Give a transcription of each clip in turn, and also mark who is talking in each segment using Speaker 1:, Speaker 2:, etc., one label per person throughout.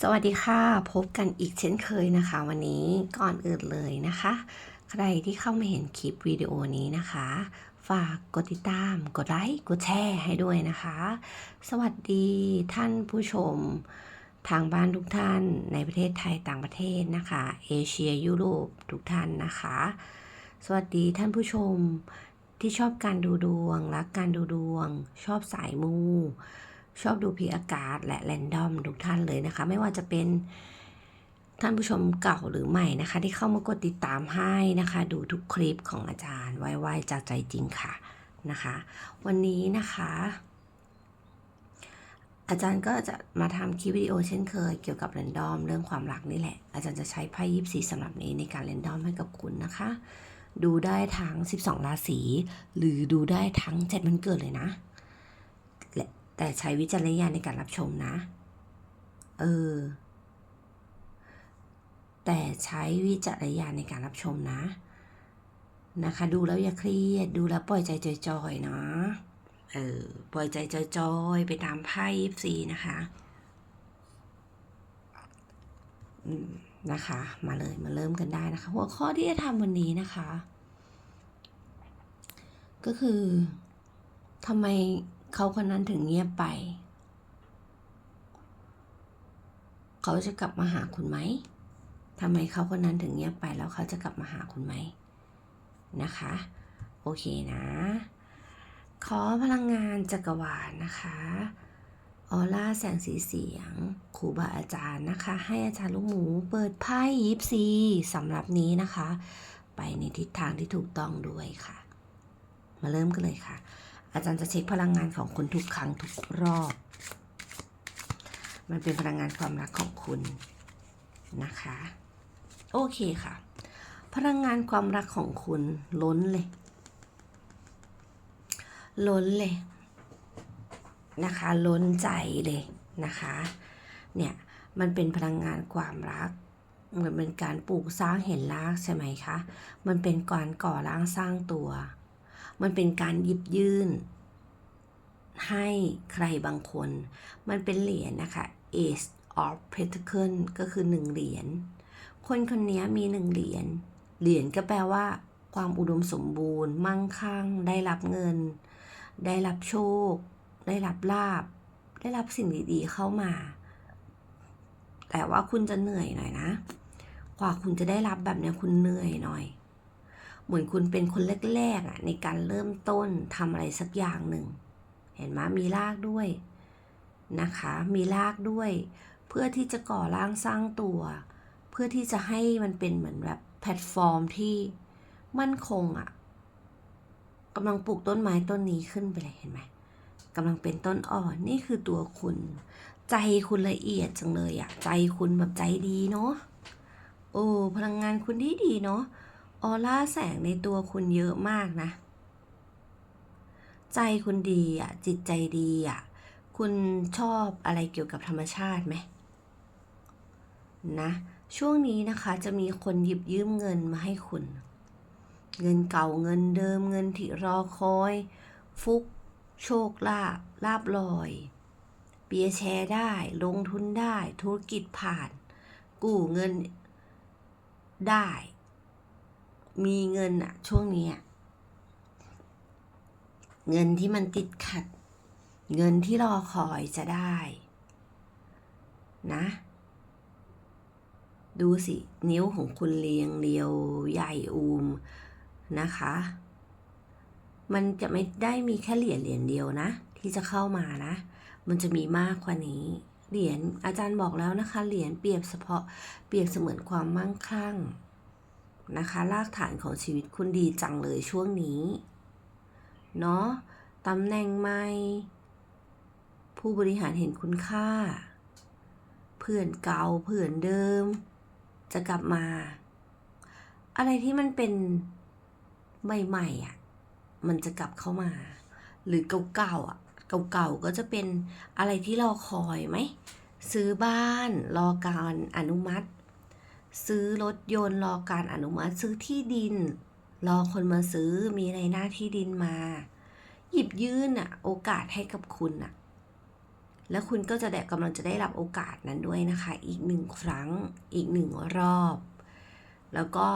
Speaker 1: สวัสดีค่ะ พบกันอีกเช่นเคยนะคะ วันนี้ก่อนอื่นเลยนะคะ ใครที่เข้ามาเห็นคลิปวิดีโอนี้นะคะ ฝากกดติดตาม กดไลค์ กดแชร์ให้ด้วยนะคะ สวัสดีท่านผู้ชม ทางบ้านทุกท่านในประเทศไทยต่างประเทศนะคะ เอเชียยุโรปทุกท่านนะคะ สวัสดีท่านผู้ชมที่ชอบการดูดวง รักการดูดวง ชอบสายมู ชอบดูพีอากาศและแรนดอมทุกท่านเลยนะคะ ไม่ว่าจะเป็นท่านผู้ชมเก่าหรือใหม่นะคะ ที่เข้ามากดติดตามให้นะคะ ดูทุกคลิปของอาจารย์ไว้ๆจากใจจริงค่ะนะคะ วันนี้นะคะ อาจารย์ก็จะมาทำคลิปวิดีโอเช่นเคย เกี่ยวกับแรนดอมเรื่องความรักนี่แหละ อาจารย์จะใช้ไพ่ยิปซีสำหรับนี้ในการแรนดอมให้กับคุณนะคะ ดูได้ทั้ง 12 ราศีหรือดูได้ทั้ง 7 วันเกิดเลยนะ แต่ใช้วิจารณญาณในการรับชมนะ เออ แต่ใช้วิจารณญาณในการรับชมนะ นะคะ ดูแล้วอย่าเครียด ดูแล้วปล่อยใจจอยๆนะเออ ปล่อยใจจอยๆไปตามไพ่ยิปซีนะคะอืมนะคะ มาเลยมาเริ่มกันได้นะคะ หัวข้อที่จะทำวันนี้นะคะ ก็คือทำไม เขาคนนั้นถึงเงียบไป เขาจะกลับมาหาคุณไหมทำไมเขาคนนั้นถึงเงียบไปแล้วเขาจะกลับมาหาคุณไหมนะคะ โอเคนะ ขอพลังงานจักรวาลนะคะออร่าแสงสีเสียงครูบาอาจารย์นะคะ ให้อาจารย์ลูกหมูเปิดไพ่ยิปซีสำหรับนี้นะคะ ไปในทิศทางที่ถูกต้องด้วยค่ะ มาเริ่มกันเลยค่ะ อาจารย์จะเช็คพลังงานของคุณทุกครั้งทุกรอบ มันเป็นพลังงานความรักของคุณนะคะ โอเคค่ะ พลังงานความรักของคุณล้นเลย ล้นเลยนะคะ ล้นใจเลยนะคะ เนี่ย มันเป็นพลังงานความรักเหมือนเป็นการปลูกสร้างเห็นรากใช่ไหมคะ มันเป็นการก่อร่างสร้างตัว มันเป็นการหยิบยื่น ให้ใครบางคน มันเป็นเหรียญนะคะ Ace of Pentacle ก็คือหนึ่งเหรียญ คนคนนี้มีหนึ่งเหรียญ เหรียญก็แปลว่า ความอุดมสมบูรณ์ มั่งคั่ง ได้รับเงิน ได้รับโชค ได้รับลาบ ได้รับสิ่งดีๆเข้ามา แต่ว่าคุณจะเหนื่อยหน่อยนะ กว่าคุณจะได้รับแบบนี้คุณเหนื่อยหน่อย เหมือนคุณเป็นคนแรกๆอะในการเริ่มต้นทำอะไรสักอย่างหนึ่ง เห็นไหมมีรากด้วยนะคะ มีรากด้วย เพื่อที่จะก่อร่างสร้างตัว เพื่อที่จะให้มันเป็นเหมือนแบบแพลตฟอร์มที่มั่นคงอะ่ะกำลังปลูกต้นไม้ต้นนี้ขึ้นไปเลยเห็นไหมกำลังเป็นต้นอ่อนนี่คือตัวคุณ ใจคุณละเอียดจังเลยอะ่ะใจคุณแบบใจดีเนาะโอ้พลังงานคุณดีดีเนาะ ออร่าแสงในตัวคุณเยอะมากนะ ใจคุณดีอะ จิตใจดีอะ คุณชอบอะไรเกี่ยวกับธรรมชาติไหมนะ ช่วงนี้นะคะจะมีคนหยิบยืมเงินมาให้คุณ เงินเก่าเงินเดิมเงินที่รอคอย ฟุก โชคลาภลาบลอย เปียแชร์ได้ ลงทุนได้ ธุรกิจผ่าน กู้เงินได้ มีเงินอะช่วงนี้อะเงินที่มันติดขัด เงินที่รอคอยจะได้ นะ ดูสิ นิ้วของคุณเรียงเรียวใหญ่อูมนะคะ มันจะไม่ได้มีแค่เหรียญเหรียญเดียวนะ ที่จะเข้ามานะ มันจะมีมากกว่านี้เหรียญอาจารย์บอกแล้วนะคะ เหรียญเปรียบเฉพาะเปรียบเสมือนความมั่งคั่ง นะคะ รากฐานของชีวิตคุณดีจังเลยช่วงนี้ เนาะตำแหน่งใหม่ ผู้บริหารเห็นคุณค่า เพื่อนเก่าเพื่อนเดิม จะกลับมา อะไรที่มันเป็นใหม่ๆอะ มันจะกลับเข้ามา หรือเก่าๆอะ เก่าๆก็จะเป็นอะไรที่รอคอยไหม ซื้อบ้าน รอการอนุมัติ ซื้อรถยนต์รอการอนุมัติซื้อที่ดิน รอคนมาซื้อมีในหน้าที่ดินมา หยิบยื่นอะโอกาสให้กับคุณอะแล้วคุณก็จะได้กำลังจะได้รับโอกาสนั้นด้วยนะคะ อีกหนึ่งครั้งอีกหนึ่งรอบ แล้วก็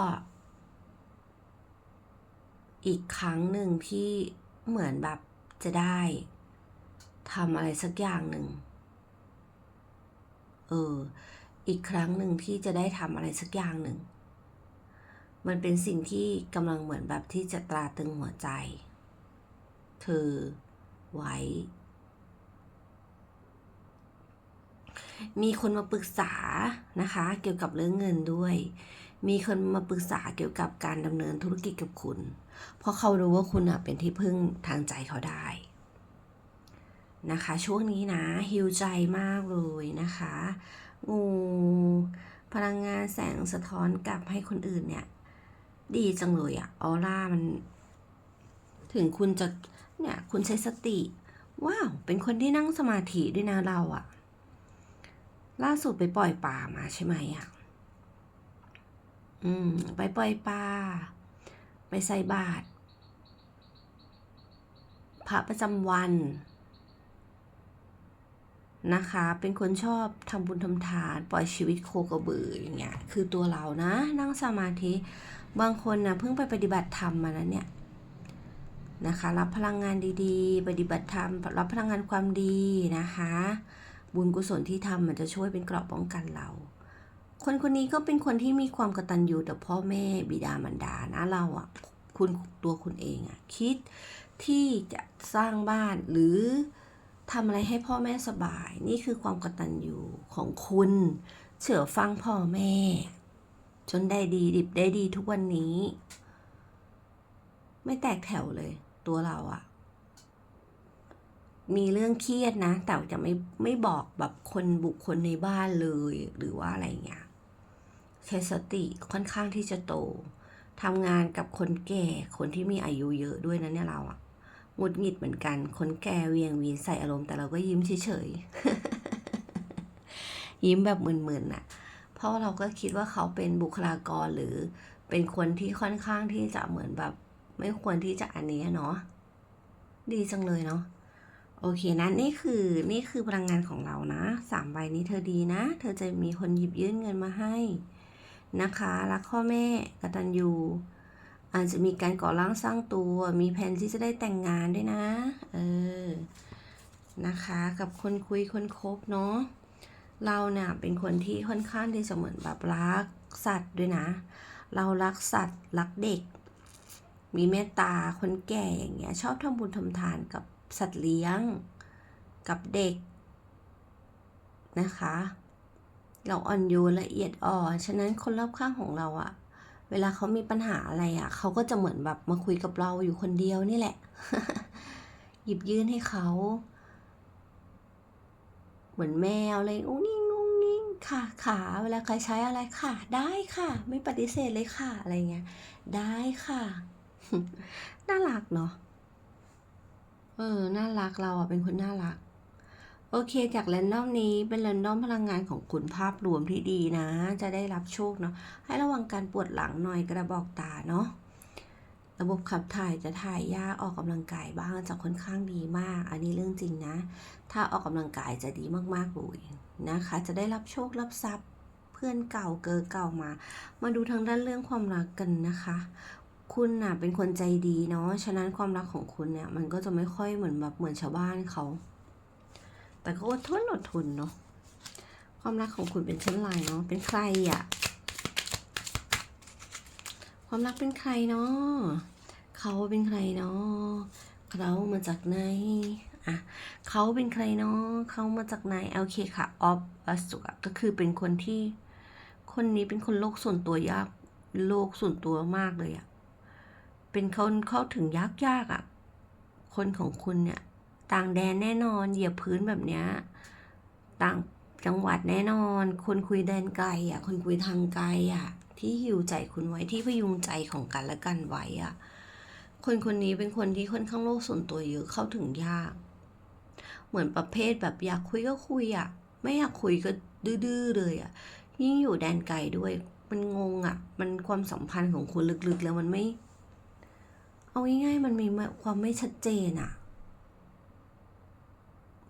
Speaker 1: อีกครั้งหนึ่งที่เหมือนแบบจะได้ทำอะไรสักอย่างหนึ่งเออ อีกครั้งหนึ่งที่จะได้ทำอะไรสักอย่างหนึ่ง มันเป็นสิ่งที่กำลังเหมือนแบบที่จะตราตรึงหัวใจ เธอไว้ มีคนมาปรึกษานะคะ เกี่ยวกับเรื่องเงินด้วย มีคนมาปรึกษาเกี่ยวกับการดำเนินธุรกิจกับคุณ เพราะเขารู้ว่าคุณเป็นที่พึ่งทางใจเขาได้นะคะ ช่วงนี้นะฮิวใจมากเลยนะคะ พลังงานแสงสะท้อนกลับให้คนอื่นเนี่ย ดีจังเลยอะออร่ามัน ถึงคุณจะเนี่ยคุณใช้สติ ว้าว เป็นคนที่นั่งสมาธิด้วยนะเราอะล่าสุดไปปล่อยป่ามาใช่ไหมอะอืม ไปปล่อยป่าไปใส่บาตรพระประจำวัน นะคะ เป็นคนชอบทำบุญทำทาน ปล่อยชีวิตโคกระบืออย่างเงี้ย คือตัวเรานะ นั่งสมาธิ บางคนนะเพิ่งไปปฏิบัติธรรมมาแล้วเนี่ยนะคะ รับพลังงานดีๆ ปฏิบัติธรรม รับพลังงานความดีนะคะ บุญกุศลที่ทำมันจะช่วยเป็นเกราะป้องกันเรา คนคนนี้ก็เป็นคนที่มีความกตัญญูต่อพ่อแม่บิดามารดานะเราอะคุณตัวคุณเองอะคิดที่จะสร้างบ้านหรือ ทำอะไรให้พ่อแม่สบาย นี่คือความกตัญญูของคุณ เชื่อฟังพ่อแม่ จนได้ดีดิบได้ดีทุกวันนี้ ไม่แตกแถวเลย ตัวเราอะมีเรื่องเครียดนะ แต่จะไม่ไม่บอกแบบคนบุคคลในบ้านเลยหรือว่าอะไรเงี้ยใช้สติค่อนข้างที่จะโตทำงานกับคนแก่คนที่มีอายุเยอะด้วยนะเนี่ยเราอะ หงุดหงิดเหมือนกัน คนแก่เวียงวีนใส่อารมณ์แต่เราก็ยิ้มเฉยๆ ยิ้มแบบมึนๆน่ะ เพราะเราก็คิดว่าเขาเป็นบุคลากรหรือเป็นคนที่ค่อนข้างที่จะเหมือนแบบ ไม่ควรที่จะอันนี้เนาะ ดีจังเลยเนาะ โอเคนะนี่คือนี่คือพลังงานของเรานะสามใบนี้เธอดีนะ เธอจะมีคนหยิบยื่นเงินมาให้ นะคะ รักพ่อแม่กตัญญู อาจจะมีการก่อร่างสร้างตัว มีแผนที่จะได้แต่งงานด้วยนะ เออ นะคะ กับคนคุยคนคบเนาะ เราเนี่ยเป็นคนที่ค่อนข้างที่จะเหมือนแบบรักสัตว์ด้วยนะ เรารักสัตว์รักเด็ก มีเมตตาคนแก่อย่างเงี้ย ชอบทำบุญทำทานกับสัตว์เลี้ยง กับเด็กนะคะ เราอ่อนโยนละเอียดอ่อน ฉะนั้นคนรอบข้างของเราอะ เวลาเขามีปัญหาอะไรอะเขาก็จะเหมือนแบบมาคุยกับเราอยู่คนเดียวนี่แหละ หยิบยื่นให้เขา เหมือนแมวอะไรอุ้งนิ่งอุ้งนิ่งค่ะขาเวลาใครใช้อะไรค่ะ ได้ค่ะ ไม่ปฏิเสธเลยค่ะอะไรเงี้ยได้ค่ะ น่ารักเนาะเออน่ารักเราอะเป็นคนน่ารัก โอเค จากแรนดอมนี้เป็นแรนดอมพลังงานของคุณภาพรวมที่ดีนะ จะได้รับโชคเนาะให้ระวังการปวดหลังหน่อยกระบอกตาเนาะระบบขับถ่ายจะถ่ายยากออกกำลังกายบ้างจะค่อนข้างดีมาก อันนี้เรื่องจริงนะ ถ้าออกกำลังกายจะดีมากๆเลยนะคะ จะได้รับโชครับทรัพย์เพื่อนเก่าเกอเก่ามา มาดูทางด้านเรื่องความรักกันนะคะ คุณน่ะเป็นคนใจดีเนาะฉะนั้นความรักของคุณเนี่ยมันก็จะไม่ค่อยเหมือนแบบเหมือนชาวบ้านเขา แต่ก็อดทนอดทนเนาะความรักของคุณเป็นเช่นไรเนาะเป็นใครอะ่ะความรักเป็นใครเนาะเขาเป็นใครเนาะเขามาจากไหนอะเขาเป็นใครเนาะเขามาจากไหนโอเคค่ะออฟอสุกก็คือเป็นคนที่ คนนี้เป็นคนโลกส่วนตัวยากโลกส่วนตัวมากเลยอะเป็นคนเข้าถึงยากยากๆอะคนของคุณเนี่ย ต่างแดนแน่นอน เหยียบพื้นแบบเนี้ย ต่างจังหวัดแน่นอน คนคุยแดนไกลอะ คนคุยทางไกลอะ ที่หิวใจคุณไว้ที่พยุงใจของกันและกันไว้อะ คนคนนี้เป็นคนที่ค่อนข้างโลกส่วนตัวเยอะเข้าถึงยาก เหมือนประเภทแบบอยากคุยก็คุยอะ ไม่อยากคุยก็ดื้อเลยอะ ยิ่งอยู่แดนไกลด้วย มันงงอะ มันความสัมพันธ์ของคุณลึกๆแล้วมันไม่ เอาง่ายๆมันมีความไม่ชัดเจนอะ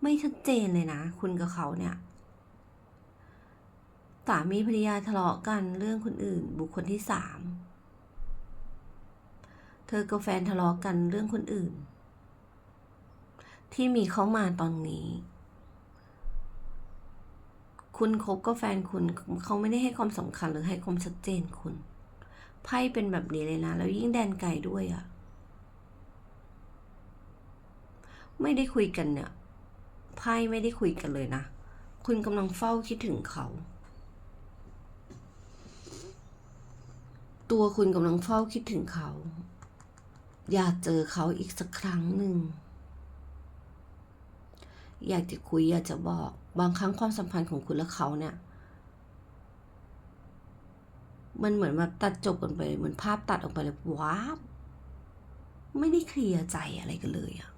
Speaker 1: ไม่ชัดเจนเลยนะ คุณกับเขาเนี่ยสามีภรรยาทะเลาะกันเรื่องคนอื่น บุคคลที่สามเธอกับแฟนทะเลาะกันเรื่องคนอื่น ที่มีเขามาตอนนี้ คุณคบกับแฟนคุณเขาไม่ได้ให้ความสำคัญหรือให้ความชัดเจนคุณไพ่เป็นแบบนี้เลยนะ แล้วยิ่งแดนไกลด้วยอะ่ะ ไม่ได้คุยกันเนี่ย ไพ่ไม่ได้คุยกันเลยนะ คุณกำลังเฝ้าคิดถึงเขา ตัวคุณกำลังเฝ้าคิดถึงเขา อยากเจอเขาอีกสักครั้งหนึ่ง อยากจะคุยอยากจะบอก บางครั้งความสัมพันธ์ของคุณและเขาเนี่ย มันเหมือนแบบตัดจบกันไป เหมือนภาพตัดออกไปเลยว้าไม่ได้เคลียร์ใจอะไรกันเลยอะ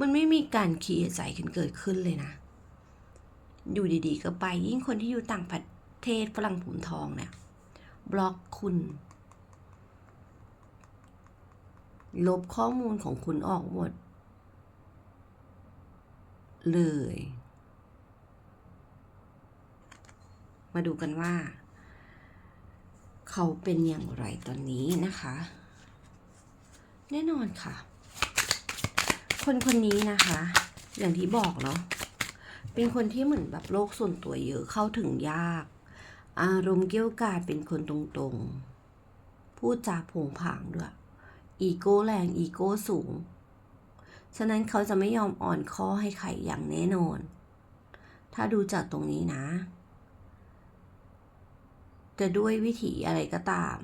Speaker 1: มันไม่มีการเคลียร์ใจกันเกิดขึ้นเลยนะ อยู่ดีๆ ก็ไปยิ่งคนที่อยู่ต่างประเทศฝรั่งผมทองเนี่ยบล็อกคุณ ลบข้อมูลของคุณออกหมด เลย มาดูกันว่า เขาเป็นอย่างไรตอนนี้นะคะ แน่นอนค่ะ คนคนนี้นะคะ อย่างที่บอกเนาะเป็นคนที่เหมือนแบบโลกส่วนตัวเยอะเข้าถึงยาก อารมณ์เกี้ยวกาดเป็นคนตรงๆ พูดจาผงผางด้วยอีโก้แรงอีโก้สูง ฉะนั้นเขาจะไม่ยอมอ่อนข้อให้ใครอย่างแน่นอน ถ้าดูจากตรงนี้นะ จะด้วยวิธีอะไรก็ตาม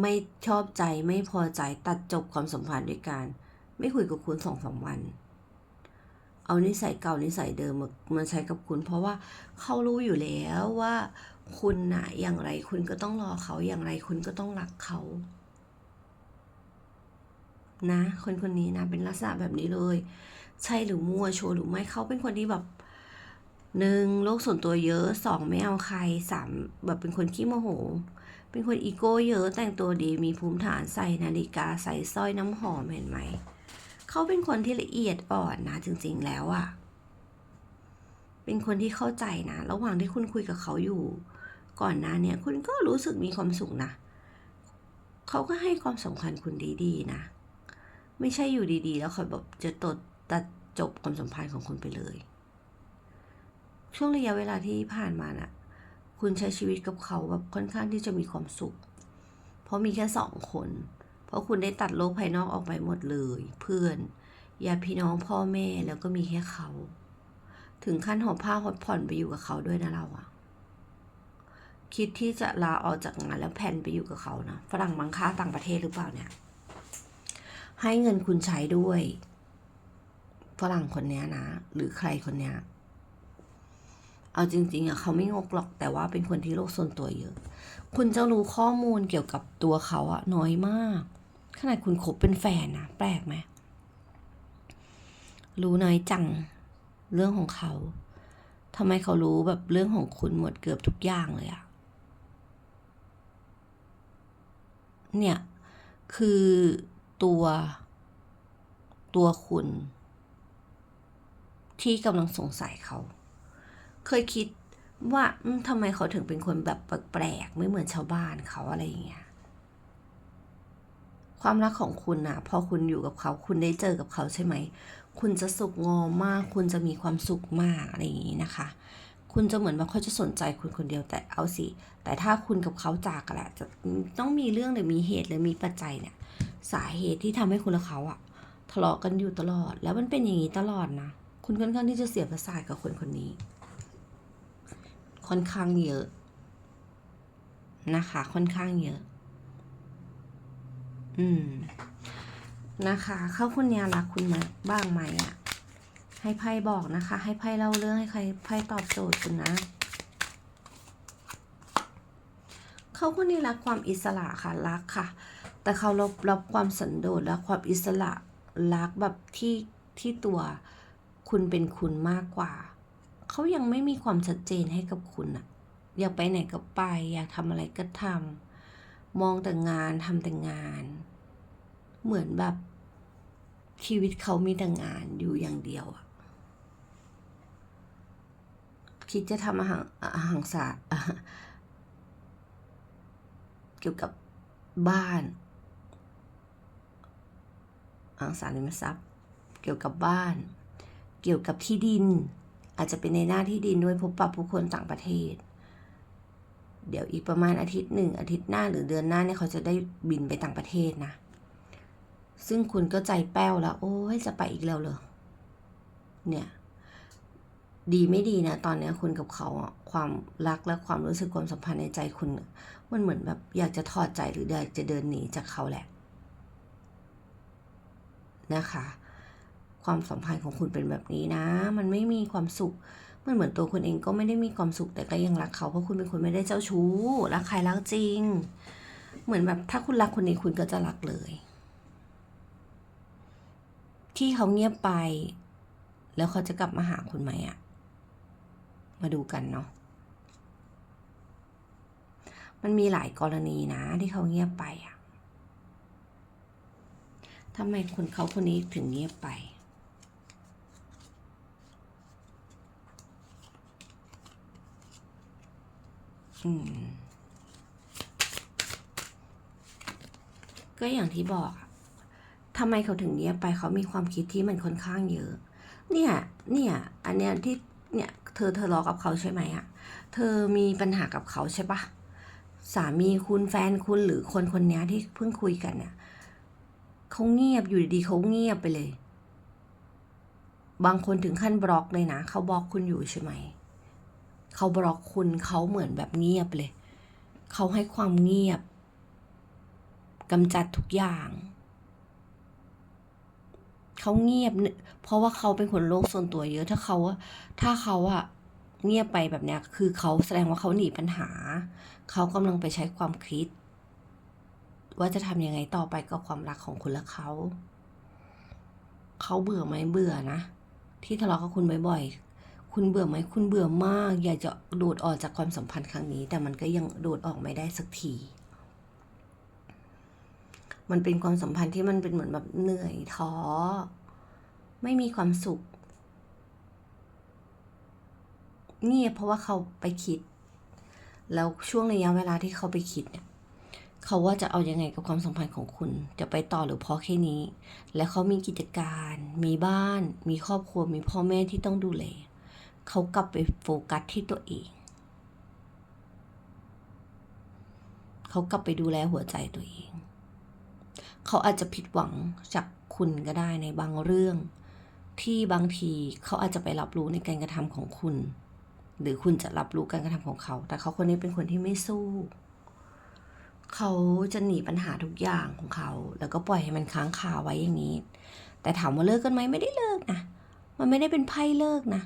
Speaker 1: ไม่ชอบใจไม่พอใจตัดจบความสัมพันธ์ด้วยการ ไม่คุยกับคุณสองสามวัน เอานิสัยเก่านิสัยเดิมมาใช้กับคุณ เพราะว่าเขารู้อยู่แล้วว่า คุณนะอย่างไรคุณก็ต้องรอเขาอย่างไรคุณก็ต้องรักเขา นะ คนคนนี้นะเป็นลักษณะแบบนี้เลย ใช่หรือมั่วโชว์หรือไม่เขาเป็นคนที่แบบหนึ่งโลกส่วนตัวเยอะสองไม่เอาใครสามแบบเป็นคนขี้โมโห เป็นคนอีโก้เยอะแต่งตัวดีมีภูมิฐานใส่นาฬิกาใส่สร้อยน้ำหอมเห็นไหม เขาเป็นคนที่ละเอียดอ่อนนะจริง ๆ แล้วอะ่ะ เป็นคนที่เข้าใจนะ ระหว่างที่คุณคุยกับเขาอยู่ ก่อนหน้าเนี่ยคุณก็รู้สึกมีความสุขนะ เขาก็ให้ความสำคัญคุณดีๆ นะ ไม่ใช่อยู่ดีๆ แล้วคอยแบบจะตดตัดจบความสัมพันธ์ของคุณไปเลย ช่วงระยะเวลาที่ผ่านมาน่ะ คุณใช้ชีวิตกับเขาแบบค่อนข้างที่จะมีความสุข เพราะมีแค่สองคน เพราะคุณได้ตัดโลกภายนอกออกไปหมดเลย เพื่อนญาติพี่น้องพ่อแม่แล้วก็มีแค่เขา ถึงขั้นหอบผ้าหดผ่อนไปอยู่กับเขาด้วยนะเราอะคิดที่จะลาออกจากงานแล้วแผ่นไปอยู่กับเขานะฝรั่งมังค่าต่างประเทศหรือเปล่าเนี่ย ให้เงินคุณใช้ด้วยฝรั่งคนนี้นะ หรือใครคนเนี้ยเอาจริงๆอะเขาไม่งกหรอกแต่ว่าเป็นคนที่โลกส่วนตัวเยอะ คุณจะรู้ข้อมูลเกี่ยวกับตัวเขาอะน้อยมาก ขนาดคุณคบเป็นแฟนนะแปลกไหม รู้น้อยจังเรื่องของเขาทำไมเขารู้แบบเรื่องของคุณหมดเกือบทุกอย่างเลยอะเนี่ย คือตัวตัวคุณ ที่กำลังสงสัยเขา เคยคิดว่าทำไมเขาถึงเป็นคนแบบแปลกๆไม่เหมือนชาวบ้านเขาอะไรอย่างเงี้ย ความรักของคุณนะพอคุณอยู่กับเขาคุณได้เจอกับเขาใช่ไหม คุณจะสุขงอมมาก คุณจะมีความสุขมากอะไรอย่างนี้นะคะ คุณจะเหมือนว่าเขาจะสนใจคุณคนเดียวแต่เอาสิ แต่ถ้าคุณกับเขาจากกันแหละจะต้องมีเรื่องหรือมีเหตุหรือมีปัจจัยเนี่ย สาเหตุที่ทำให้คุณและเขาอะทะเลาะกันอยู่ตลอด แล้วมันเป็นอย่างนี้ตลอดนะ คุณค่อนข้างที่จะเสียประสาทกับคนคนนี้ ค่อนข้างเยอะนะคะ ค่อนข้างเยอะ อืม นะคะ เขาคนเนี้ยรักคุณไหมบ้างไหมอะให้ไพ่บอกนะคะ ให้ไพ่เล่าเรื่องให้ใครไพ่ตอบโจทย์คุณนะเขาคนนี้รักความอิสระค่ะรักค่ะ แต่เขารับรับความสันโดษและความอิสระรักแบบที่ที่ตัวคุณเป็นคุณมากกว่า เขายังไม่มีความชัดเจนให้กับคุณอะอยากไปไหนก็ไป อยากทำอะไรก็ทำ มองแต่งานทำแต่งาน เหมือนแบบ ชีวิตเขามีแต่งานอยู่อย่างเดียวอะคิดจะทำอาหารอาหารสาเกี่ยวกับบ้านอสังสาริมทรัพย์ เกี่ยวกับบ้าน เกี่ยวกับที่ดิน อาจจะเป็นในหน้าที่ดินด้วยพบปะผู้คนต่างประเทศ เดี๋ยวอีกประมาณอาทิตย์หนึ่งอาทิตย์หน้าหรือเดือนหน้าเนี่ยเขาจะได้บินไปต่างประเทศนะ ซึ่งคุณก็ใจแป้วแล้ว โอ้ยจะไปอีกแล้วเหรอเนี่ย ดีไม่ดีนะ ตอนนี้คุณกับเขาความรักและความรู้สึกความสัมพันธ์ในใจคุณ มันเหมือนแบบอยากจะถอดใจหรืออยากจะเดินหนีจากเขาแหละ นะคะ ความสัมพันธ์ของคุณเป็นแบบนี้นะ มันไม่มีความสุข มันเหมือนตัวคุณเองก็ไม่ได้มีความสุขแต่ก็ยังรักเขาเพราะคุณเป็นคนไม่ได้เจ้าชู้รักใครรักจริง เหมือนแบบถ้าคุณรักคนนี้คุณก็จะรักเลย ที่เขาเงียบไป แล้วเขาจะกลับมาหาคุณไหมอะมาดูกันเนาะมันมีหลายกรณีนะที่เขาเงียบไปอะทำไมคนเขาคนนี้ถึงเงียบไป ก็อย่างที่บอกทำไมเขาถึงเงียบไปเขามีความคิดที่มันค่อนข้างเยอะ เนี่ย เนี่ย อันเนี้ยที่เนี่ย เธอทะเลาะกับเขาใช่ไหมอะเธอมีปัญหากับเขาใช่ปะสามีคุณแฟนคุณหรือคนคนเนี้ยที่เพิ่งคุยกันเนี่ยเขาเงียบอยู่ดีๆเขาเงียบไปเลย บางคนถึงขั้นบล็อกเลยนะเขาบล็อกคุณอยู่ใช่ไหม เขาบล็อกคุณเขาเหมือนแบบเงียบเลย เขาให้ความเงียบกำจัดทุกอย่าง เขาเงียบเนี่ยเพราะว่าเขาเป็นคนโลกส่วนตัวเยอะ ถ้าเขาถ้าเขาอะเงียบไปแบบเนี้ย คือเขาแสดงว่าเขาหนีปัญหา เขากำลังไปใช้ความคิด ว่าจะทำยังไงต่อไปกับความรักของคุณและเขา เขาเบื่อไหมเบื่อนะ ที่ทะเลาะกับคุณบ่อย คุณเบื่อไหมคุณเบื่อมาก อยากจะโดดออกจากความสัมพันธ์ครั้งนี้ แต่มันก็ยังโดดออกไม่ได้สักที มันเป็นความสัมพันธ์ที่มันเป็นเหมือนแบบเหนื่อยท้อ ไม่มีความสุขเงียบเพราะว่าเขาไปคิด แล้วช่วงระยะเวลาที่เขาไปคิดเนี่ยเขาว่าจะเอายังไงกับความสัมพันธ์ของคุณ จะไปต่อหรือพอแค่นี้ และเขามีกิจการ มีบ้าน มีครอบครัว มีพ่อแม่ที่ต้องดูแล เขากลับไปโฟกัสที่ตัวเอง เขากลับไปดูแลหัวใจตัวเอง เขาอาจจะผิดหวังจากคุณก็ได้ในบางเรื่อง ที่บางทีเขาอาจจะไปรับรู้ในการกระทำของคุณ หรือคุณจะรับรู้การกระทำของเขา แต่เขาคนนี้เป็นคนที่ไม่สู้ เขาจะหนีปัญหาทุกอย่างของเขา แล้วก็ปล่อยให้มันค้างคาไว้อย่างนี้ แต่ถามว่าเลิกกันไหมไม่ได้เลิกนะ มันไม่ได้เป็นไพ่เลิกนะ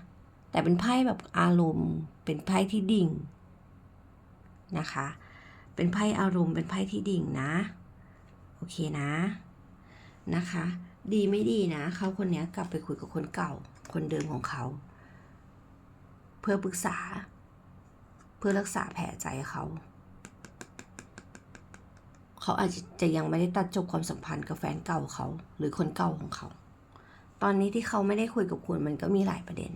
Speaker 1: แต่เป็นไพ่แบบอารมณ์ เป็นไพ่ที่ดิ่งนะคะ เป็นไพ่อารมณ์เป็นไพ่ที่ดิ่งนะ โอเคนะนะคะ ดีไม่ดีนะเขาคนนี้กลับไปคุยกับคนเก่า คนเดิมของเขา เพื่อปรึกษา เพื่อรักษาแผลใจเขาเขาอาจจะยังไม่ได้ตัดจบความสัมพันธ์กับแฟนเก่าเขา หรือคนเก่าของเขา ตอนนี้ที่เขาไม่ได้คุยกับคุณมันก็มีหลายประเด็น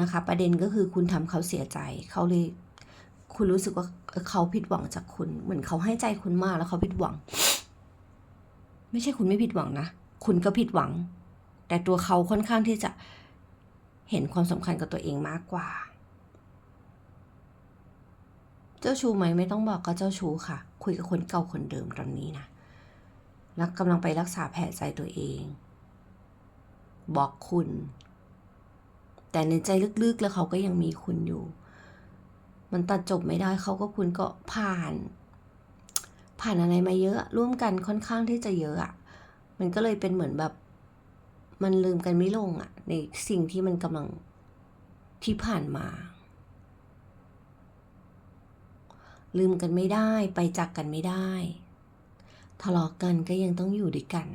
Speaker 1: นะคะ ประเด็นก็คือคุณทำเขาเสียใจเขาเลยคุณรู้สึกว่าเขาผิดหวังจากคุณ เหมือนเขาให้ใจคุณมากแล้วเขาผิดหวัง ไม่ใช่คุณไม่ผิดหวังนะ คุณก็ผิดหวัง แต่ตัวเขาค่อนข้างที่จะเห็นความสำคัญกับตัวเองมากกว่า เจ้าชู้ไหมไม่ต้องบอกก็เจ้าชู้ค่ะ คุยกับคนเก่าคนเดิมตอนนี้นะแล้วกำลังไปรักษาแผลใจตัวเอง บอกคุณ แต่ในใจลึกๆแล้วเขาก็ยังมีคุณอยู่ มันตัดจบไม่ได้เขาก็คุณก็ผ่าน ผ่านอะไรมาเยอะร่วมกันค่อนข้างที่จะเยอะอะมันก็เลยเป็นเหมือนแบบ มันลืมกันไม่ลงอะในสิ่งที่มันกำลังที่ผ่านมา ลืมกันไม่ได้ไปจากกันไม่ได้ ทะเลาะกันก็ยังต้องอยู่ด้วยกัน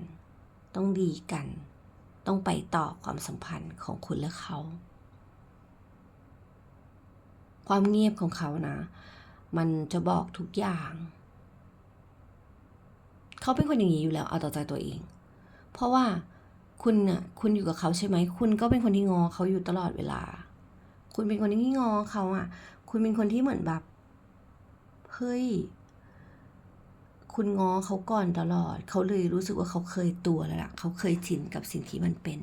Speaker 1: ต้องดีกัน ต้องไปต่อความสัมพันธ์ของคุณและเขา ความเงียบของเขานะ มันจะบอกทุกอย่าง เขาเป็นคนอย่างนี้อยู่แล้วเอาต่อใจตัวเอง เพราะว่าคุณน่ะคุณอยู่กับเขาใช่ไหม คุณก็เป็นคนที่งอเขาอยู่ตลอดเวลา คุณเป็นคนที่งอเขาอะ คุณเป็นคนที่เหมือนแบบเฮ้ยคุณง้อเขาก่อนตลอด เขาเลยรู้สึกว่าเขาเคยตัวแล้วล่ะ เขาเคยชินกับสิ่งที่มันเป็น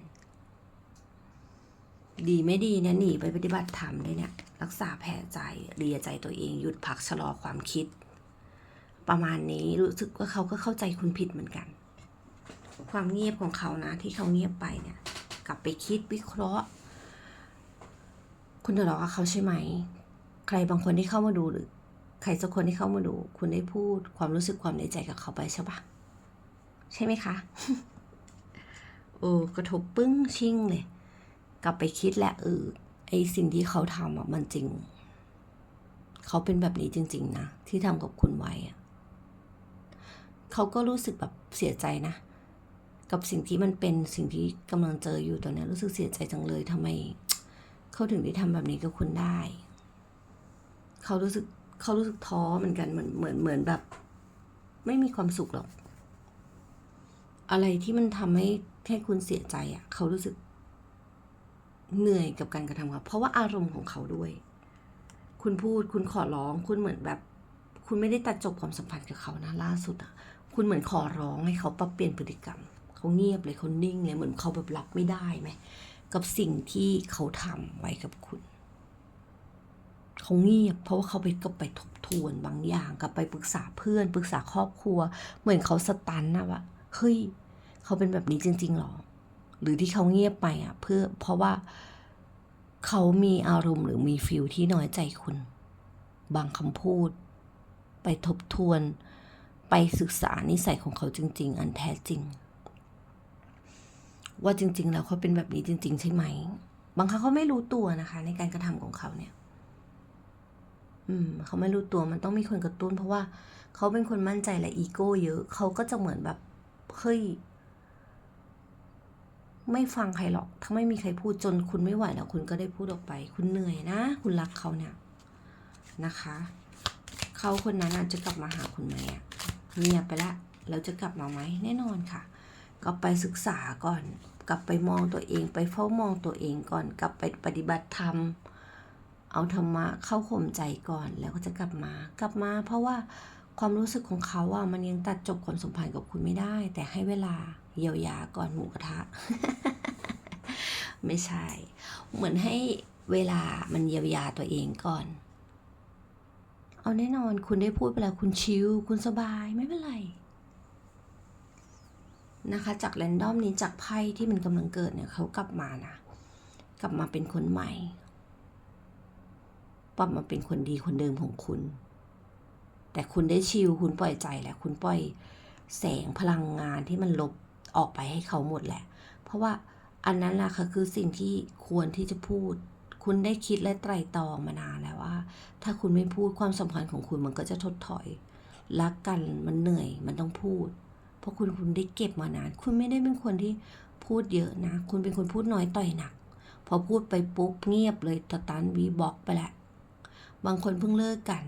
Speaker 1: ดีไม่ดีเนี่ยหนีไปปฏิบัติธรรมเลยเนี่ย รักษาแผลใจเรียใจตัวเองหยุดพักชะลอความคิด ประมาณนี้รู้สึกว่าเขาก็เข้าใจคุณผิดเหมือนกัน ความเงียบของเขานะที่เขาเงียบไปเนี่ย กลับไปคิดวิเคราะห์ คุณทะเลาะกับเขาใช่ไหม ใครบางคนที่เข้ามาดูหรือ ใครสักคนที่เข้ามาดู คุณได้พูดความรู้สึกความในใจกับเขาไปใช่ปะใช่ไหมคะเออกระทบปึ้งชิ่งเลย กลับไปคิดแหละเออไอสิ่งที่เขาทำอะมันจริง เขาเป็นแบบนี้จริง ๆ นะ ที่ทำกับคุณไว้อะเขาก็รู้สึกแบบเสียใจนะ กับสิ่งที่มันเป็นสิ่งที่กำลังเจออยู่ตอนนี้รู้สึกเสียใจจังเลยทำไม เขาถึงได้ทำแบบนี้กับคุณได้ เขารู้สึกเขารู้สึกท้อเหมือนกันเหมือนเหมือนเหมือนแบบ ไม่มีความสุขหรอก อะไรที่มันทำให้ให้คุณเสียใจอะ เขารู้สึก เหนื่อยกับการกระทำครับเพราะว่าอารมณ์ของเขาด้วย คุณพูดคุณขอร้อง คุณเหมือนแบบ คุณไม่ได้ตัดจบความสัมพันธ์กับเขานะล่าสุดอะคุณเหมือนขอร้องให้เขาปรับเปลี่ยนพฤติกรรม เขาเงียบเลยเขานิ่งเลยเหมือนเขาแบบรับไม่ได้ไหมกับสิ่งที่เขาทำไว้กับคุณ เขาเงียบ เพราะว่าเขาไปก็ไปทบทวนบางอย่างกับไปปรึกษาเพื่อน ปรึกษาครอบครัว เหมือนเขาสตันนะว่าเฮ้ยเขาเป็นแบบนี้จริงๆหรอ หรือที่เขาเงียบไปอะเพื่อเพราะว่าเขามีอารมณ์หรือมีฟิลที่น้อยใจคุณ บางคำพูด ไปทบทวน ไปศึกษานิสัยของเขาจริง ๆ อันแท้จริง ว่าจริง ๆ แล้วเขาเป็นแบบนี้จริง ๆ ใช่ไหม บางครั้งเขาไม่รู้ตัวนะคะ ในการกระทำของเขาเนี่ย อืม เขาไม่รู้ตัวมันต้องมีคนกระตุ้น เพราะว่าเขาเป็นคนมั่นใจและอีโก้เยอะ เขาก็จะเหมือนแบบเฮ้ย ไม่ฟังใครหรอกถ้าไม่มีใครพูดจนคุณไม่ไหวแล้วคุณก็ได้พูดออกไป คุณเหนื่อยนะ คุณรักเขาเนี่ยนะคะ เขาคนนั้นอาจจะกลับมาหาคุณไหมเงียบไปละแล้วจะกลับมาไหมแน่นอนค่ะ ก็ไปศึกษาก่อน กลับไปมองตัวเอง ไปเฝ้ามองตัวเองก่อน กลับไปปฏิบัติธรรมเอาธรรมะเข้าข่มใจก่อนแล้วก็จะกลับมากลับมา เพราะว่าความรู้สึกของเขาอะมันยังตัดจบความสัมพันธ์กับคุณไม่ได้ แต่ให้เวลา เยียวยาก่อนหมูกระทะ ไม่ใช่ เหมือนให้เวลามันเยียวยาตัวเองก่อน เอาแน่นอนคุณได้พูดไปแล้วคุณชิลคุณสบายไม่เป็นไรนะคะจากแรนดอมนี้จากไพ่ที่มันกำลังเกิดเนี่ยเขากลับมานะ กลับมาเป็นคนใหม่ปรับมาเป็นคนดีคนเดิมของคุณ แต่คุณได้ชิลคุณปล่อยใจแหละคุณปล่อยแสงพลังงานที่มันลบ ออกไปให้เขาหมดแหละ เพราะว่าอันนั้นแหละค่ะคือสิ่งที่ควรที่จะพูด คุณได้คิดและไตรตรองมานานแล้วว่า ถ้าคุณไม่พูดความสัมพันธ์ของคุณมันก็จะถดถอย รักกันมันเหนื่อยมันต้องพูด เพราะคุณคุณได้เก็บมานาน คุณไม่ได้เป็นคนที่พูดเยอะนะ คุณเป็นคนพูดน้อยต่อยหนัก พอพูดไปปุ๊บเงียบเลยตะตันวีบล็อกไปแหละ บางคนเพิ่งเลิกกัน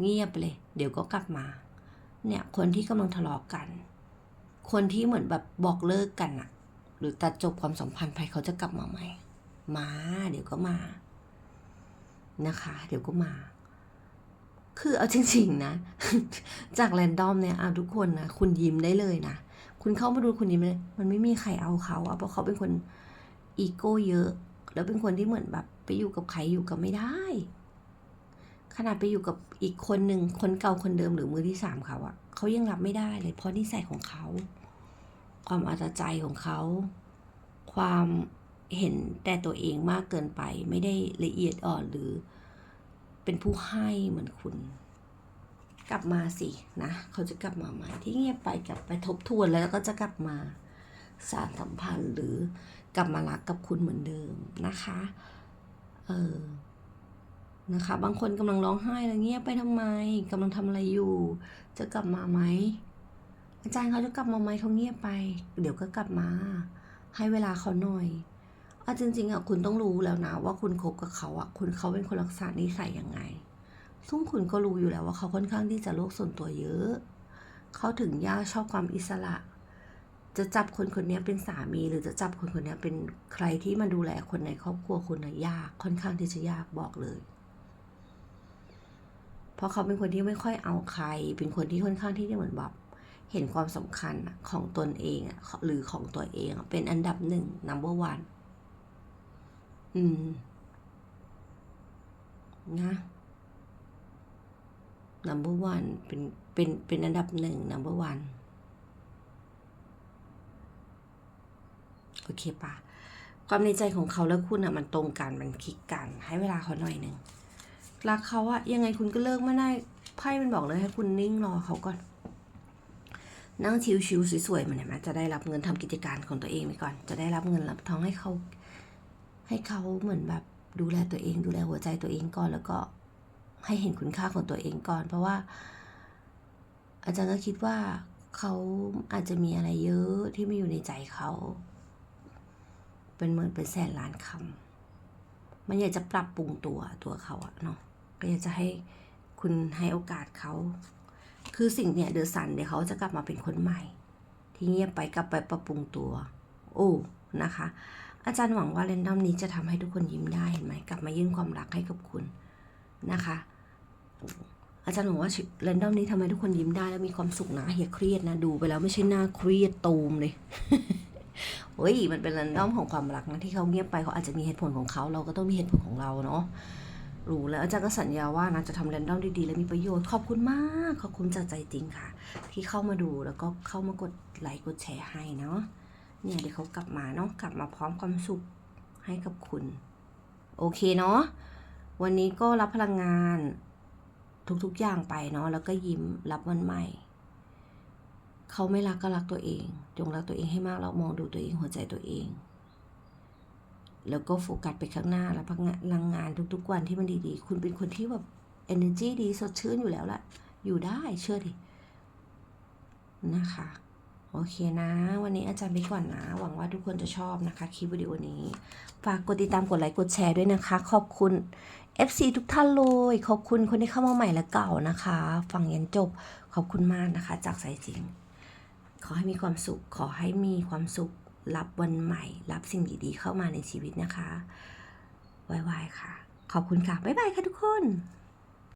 Speaker 1: เงียบไปเลย เดี๋ยวก็กลับมา เนี่ยคนที่กำลังทะเลาะกัน คนที่เหมือนแบบบอกเลิกกันอะหรือตัดจบความสัมพันธ์ไปเขาจะกลับมาไหมมา เดี๋ยวก็มา นะคะ เดี๋ยวก็มา คือเอาจริง ๆ นะ จากแรนดอมเนี่ยเอาทุกคนนะคุณยิ้มได้เลยนะ คุณเข้ามาดูคุณยิ้มเลยมันไม่มีใครเอาเขาอะเพราะเขาเป็นคนอีโก้เยอะ แล้วเป็นคนที่เหมือนแบบไปอยู่กับใครอยู่กับไม่ได้ ขนาดไปอยู่กับอีกคนหนึ่งคนเก่าคนเดิมหรือมือที่สามเขาอะเขายังรับไม่ได้เลยเพราะนิสัยของเขา ความอาตใจของเขา ความเห็นแต่ตัวเองมากเกินไป ไม่ได้ละเอียดอ่อนหรือ เป็นผู้ให้เหมือนคุณ กลับมาสินะเขาจะกลับมาใหม่ที่เงียบไปกลับไปทบทวนแล้วก็จะกลับมาสารสัมพันธ์หรือกลับมารักกับคุณเหมือนเดิมนะคะ เออ นะคะ บางคนกำลังร้องไห้แล้วเงียบไปทำไมกำลังทำอะไรอยู่ จะกลับมาไหมอาจารย์เขาจะกลับมาไหมเขาเงียบไป เดี๋ยวก็กลับมา ให้เวลาเขาหน่อยอาจริงๆอะคุณต้องรู้แล้วนะว่าคุณคบกับเขาอะคุณเขาเป็นคนรักษานิสัยยังไง ซึ่งคุณก็รู้อยู่แล้วว่าเขาค่อนข้างที่จะโลกส่วนตัวเยอะ เขาถึงยากชอบความอิสระ จะจับคนคนนี้เป็นสามี หรือจะจับคนคนนี้เป็นใครที่มาดูแลคนในครอบครัวคุณนะยากค่อนข้างที่จะยากบอกเลย เพราะเขาเป็นคนที่ไม่ค่อยเอาใคร เป็นคนที่ค่อนข้างที่จะเหมือนแบบเห็นความสำคัญของตนเองหรือของตัวเอง เป็นอันดับหนึ่ง number one อืม นะ number one เป็นเป็นเป็นอันดับหนึ่ง number one โอเคปะความในใจของเขาและคุณอะมันตรงกันมันคลิกกัน ให้เวลาเขาหน่อยหนึ่ง รักเขาอะยังไงคุณก็เลิกไม่ได้ไพ่มันบอกเลยให้คุณนิ่งรอเขาก่อน นั่งชิวๆสวยๆมันเห็นไหมจะได้รับเงินทำกิจการของตัวเองไปก่อน จะได้รับเงินรับท้องให้เขา ให้เขาเหมือนแบบดูแลตัวเอง ดูแลหัวใจตัวเองก่อนแล้วก็ให้เห็นคุณค่าของตัวเองก่อน เพราะว่า อาจารย์ก็คิดว่าเขาอาจจะมีอะไรเยอะที่ไม่อยู่ในใจเขา เป็นหมื่นเป็นแสนล้านคำมันอยากจะปรับปรุงตัวตัวเขาอะเนาะ ก็อยากจะให้คุณให้โอกาสเขา คือสิ่งเนี่ยเดือะซันเดี๋ยวเขาจะกลับมาเป็นคนใหม่ ที่เงียบไปกลับไปปรับปรุงตัว โอ้นะคะ อาจารย์หวังว่าเรนดอมนี้จะทำให้ทุกคนยิ้มได้เห็นไหมกลับมายื่นความรักให้กับคุณนะคะ อาจารย์บอกว่าเรนดอมนี้ทำให้ทุกคนยิ้มได้แล้วมีความสุขนะอย่าเครียดนะดูไปแล้วไม่ใช่หน้าเครียดตูมเลยเฮ้ยมันเป็นเรนดอมของความรักนะที่เขาเงียบไปเขาอาจจะมีเหตุผลของเขาเราก็ต้องมีเหตุผลของเราเนาะ รู้แล้วอาจารย์ก็สัญญาว่านะจะทำเรนดอมดีๆ และมีประโยชน์ขอบคุณมาก ขอบคุณจากใจจริงค่ะ ที่เข้ามาดูแล้วก็เข้ามากดไลค์กดแชร์ให้เนาะเนี่ยเดี๋ยวเขากลับมาเนาะกลับมาพร้อมความสุขให้กับคุณ โอเคเนาะวันนี้ก็รับพลังงานทุกๆอย่างไปเนาะแล้วก็ยิ้มรับวันใหม่ เขาไม่รักก็รักตัวเอง จงรักตัวเองให้มากแล้วมองดูตัวเองหัวใจตัวเอง แล้วก็โฟกัสไปข้างหน้าแล้วพลังงานทุกๆวันที่มันดีๆ คุณเป็นคนที่แบบ energy ดีสดชื่นอยู่แล้วละอยู่ได้เชื่อดิ นะคะ โอเคนะ วันนี้อาจารย์ไปก่อนนะ หวังว่าทุกคนจะชอบนะคะ คลิปวิดีโอนี้ ฝากกดติดตามกดไลค์กดแชร์ด้วยนะคะ ขอบคุณ FC ทุกท่านเลย ขอบคุณคนที่เข้ามาใหม่และเก่านะคะ ฟังยันจบ ขอบคุณมากนะคะ จากใจจริง ขอให้มีความสุข ขอให้มีความสุข รับวันใหม่ รับสิ่งดีๆเข้ามาในชีวิตนะคะไวๆค่ะ ขอบคุณค่ะ บ๊ายบายค่ะทุกคน